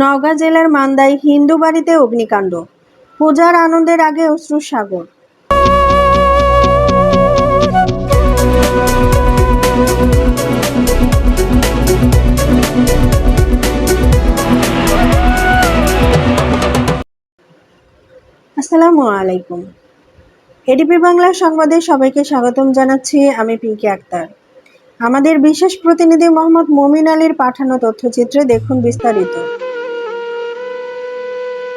নওগাঁ জেলার মান্দায় হিন্দু বাড়িতে অগ্নিকাণ্ড। পূজার আনন্দের আগে অশ্রুর সাগর আসসালামু আলাইকুম। এডিপি বাংলা সংবাদে সবাইকে স্বাগতম জানাচ্ছি, আমি পিঙ্কি আক্তার। আমাদের বিশেষ প্রতিনিধি মোহাম্মদ মমিন আলীর পাঠানো তথ্যচিত্রে দেখুন বিস্তারিত।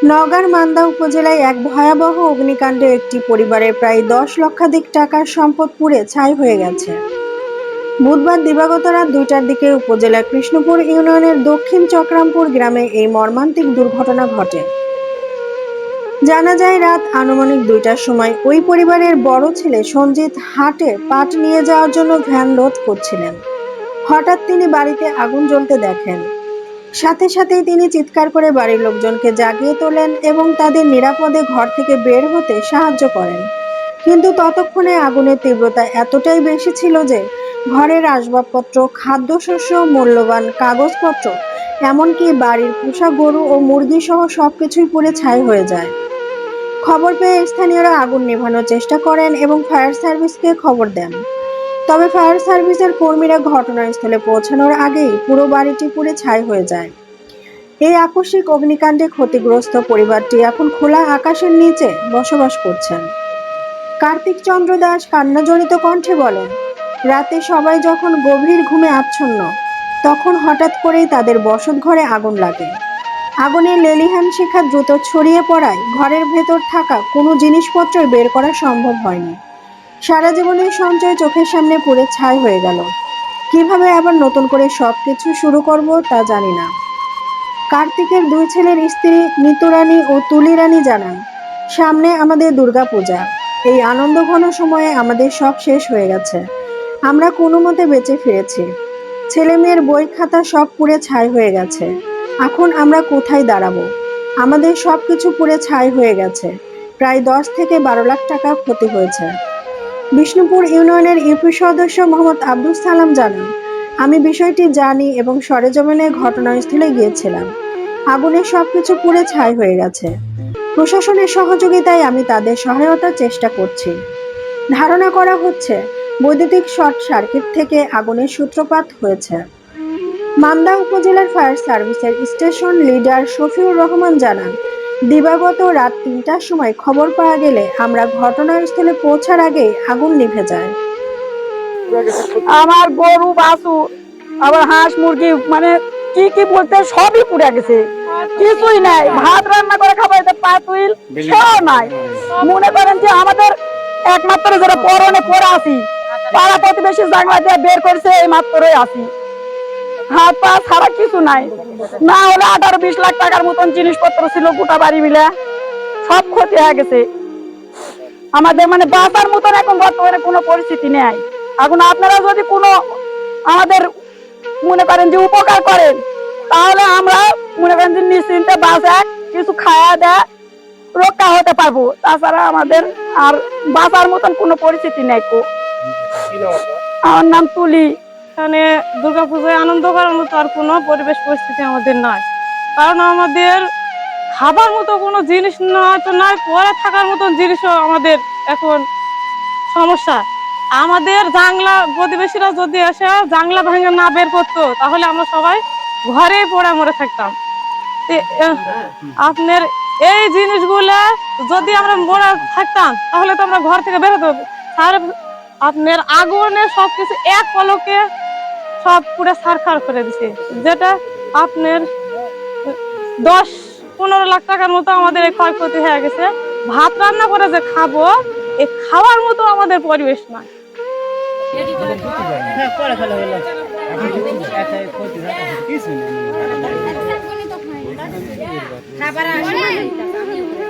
নওগাঁর মান্দা উপজেলায় এক ভয়াবহ অগ্নিকাণ্ডে, একটি পরিবারের প্রায় দশ লক্ষাধিক টাকার সম্পদ পুড়ে ছাই হয়ে গেছে। বুধবার দিবাগত রাত দুইটার দিকে উপজেলার কৃষ্ণপুর ইউনিয়নের দক্ষিণ চক্রামপুর গ্রামে এই মর্মান্তিক দুর্ঘটনা ঘটে। জানা যায়, রাত আনুমানিক দুইটার সময় ওই পরিবারের বড় ছেলে সঞ্জিত হাটে পাট নিয়ে যাওয়ার জন্য ভ্যান লোড করছিলেন। হঠাৎ তিনি বাড়িতে আগুন জ্বলতে দেখেন। সাথে সাথেই তিনি চিৎকার করে বাড়ির লোকজনকে জাগিয়ে তোলেন এবং তাদের নিরাপদে ঘর থেকে বের হতে সাহায্য করেন। কিন্তু ততক্ষণে আগুনের তীব্রতা এতটাই বেশি ছিল যে ঘরের আসবাবপত্র, খাদ্যশস্য, মূল্যবান কাগজপত্র, এমনকি বাড়ির পোষা গরু ও মুরগি সহ সবকিছুই পুড়ে ছাই হয়ে যায়। খবর পেয়ে স্থানীয়রা আগুন নেভানোর চেষ্টা করেন এবং ফায়ার সার্ভিসকে খবর দেন। তবে ফায়ার সার্ভিসের কর্মীরা ঘটনাস্থলে পৌঁছানোর আগেই পুরো বাড়িটি পুড়ে ছাই হয়ে যায়। এই আকস্মিক অগ্নিকাণ্ডে ক্ষতিগ্রস্ত পরিবারটি এখন খোলা আকাশের নিচে বসবাস করছেন। কার্তিক চন্দ্র দাস কান্নাজনিত কণ্ঠে বলেন, রাতে সবাই যখন গভীর ঘুমে আচ্ছন্ন, তখন হঠাৎ করেই তাদের বসত ঘরে আগুন লাগে। আগুনের লেলিহান শিখা দ্রুত ছড়িয়ে পড়ায় ঘরের ভেতর থাকা কোনো জিনিসপত্র বের করা সম্ভব হয়নি। সারা জীবনের সঞ্চয় চোখের সামনে পুড়ে ছাই হয়ে গেল। কীভাবে আবার নতুন করে সব কিছু শুরু করব তা জানি না। কার্তিকের দুই ছেলের স্ত্রী মিতু রানী ও তুলি রানী জানান, সামনে আমাদের দুর্গাপূজা। এই আনন্দঘন সময়ে আমাদের সব শেষ হয়ে গেছে। আমরা কোনো মতে বেঁচে ফিরেছি। ছেলে মেয়ের বই খাতা সব পুড়ে ছাই হয়ে গেছে। এখন আমরা কোথায় দাঁড়াবো? আমাদের সব কিছু পুড়ে ছাই হয়ে গেছে। প্রায় দশ থেকে বারো লাখ টাকা ক্ষতি হয়েছে। বিষ্ণুপুর ইউনিয়নের ইউপি সদস্য মোহাম্মদ আব্দুল সালাম জানান, আমি বিষয়টি জানি এবং সরেজমিনে ঘটনাস্থলে গিয়েছিলাম। আগুনে সবকিছু পুড়ে ছাই হয়ে গেছে। প্রশাসনের সহযোগিতায় আমি তাদের সহায়তার চেষ্টা করছি। ধারণা করা হচ্ছে, বৈদ্যুতিক শর্ট সার্কিট থেকে আগুনের সূত্রপাত হয়েছে। মান্দা উপজেলার ফায়ার সার্ভিসের স্টেশন লিডার শফিউর রহমান জানান দিবাগত রাত তিনটার সময় খবর পাওয়া গেলে আমরা ঘটনাস্থলে পৌঁছার আগে আগুন নিভে যায়। আমার গরু বাছু আবার হাঁস মুরগি মানে কি কি বলতে সবই পুড়ে গেছে। কিছুই নাই। ভাত রান্না করে খাবার পাতুইল সেও নাই। মনে করেন যে আমাদের একমাত্র যারা পরনে পরে আছি পাড়া প্রতিবেশী জানলা দিয়ে বের করছে এই মাত্রই আছি। হাত পা ছাড়া কিছু নাই। না হলে আঠারো বিশ লাখ টাকার মতন জিনিসপত্র ছিল গোটা বাড়ি মিলে। সব ক্ষতি হয়ে গেছে। আমাদের মানে বাঁচার মতন এখন বর্তমানে কোনো পরিস্থিতি নেই। এখন আপনারা যদি কোনো আমাদের মনে করেন যে উপকার করেন, তাহলে আমরা মনে করেন যে নিশ্চিন্তে বাঁচা, কিছু খাওয়া দেয়া রক্ষা হতে পারব। তাছাড়া আমাদের আর বাঁচার মতন কোনো পরিস্থিতি নেই আমার নাম তুলি। এখানে দুর্গাপূজায় আনন্দ করার মতো আর কোনো পরিবেশ পরিস্থিতি আমাদের নাই। কারণ আমাদের খাবার মতো কোনো জিনিস না নয়তো নয় পরে থাকার মতন জিনিসও আমাদের এখন সমস্যা। আমাদের জাংলা প্রতিবেশীরা যদি এসে জাংলা ভাঙে না বের করতো, তাহলে আমরা সবাই ঘরেই পড়ে মরে থাকতাম। আপনার এই জিনিসগুলো যদি আমরা মরে থাকতাম, তাহলে তো আমরা ঘর থেকে বেরোতে আর আপনার আগুনে সবকিছু এক পলকে সব পুরো সারখার করে দিছে। যেটা আপনার দশ পনেরো লাখ টাকার মতো আমাদের এই ক্ষয়ক্ষতি হয়ে গেছে। ভাত রান্না করে যে খাব এই খাওয়ার মতো আমাদের পরিবেশ নয় খাবার আসে।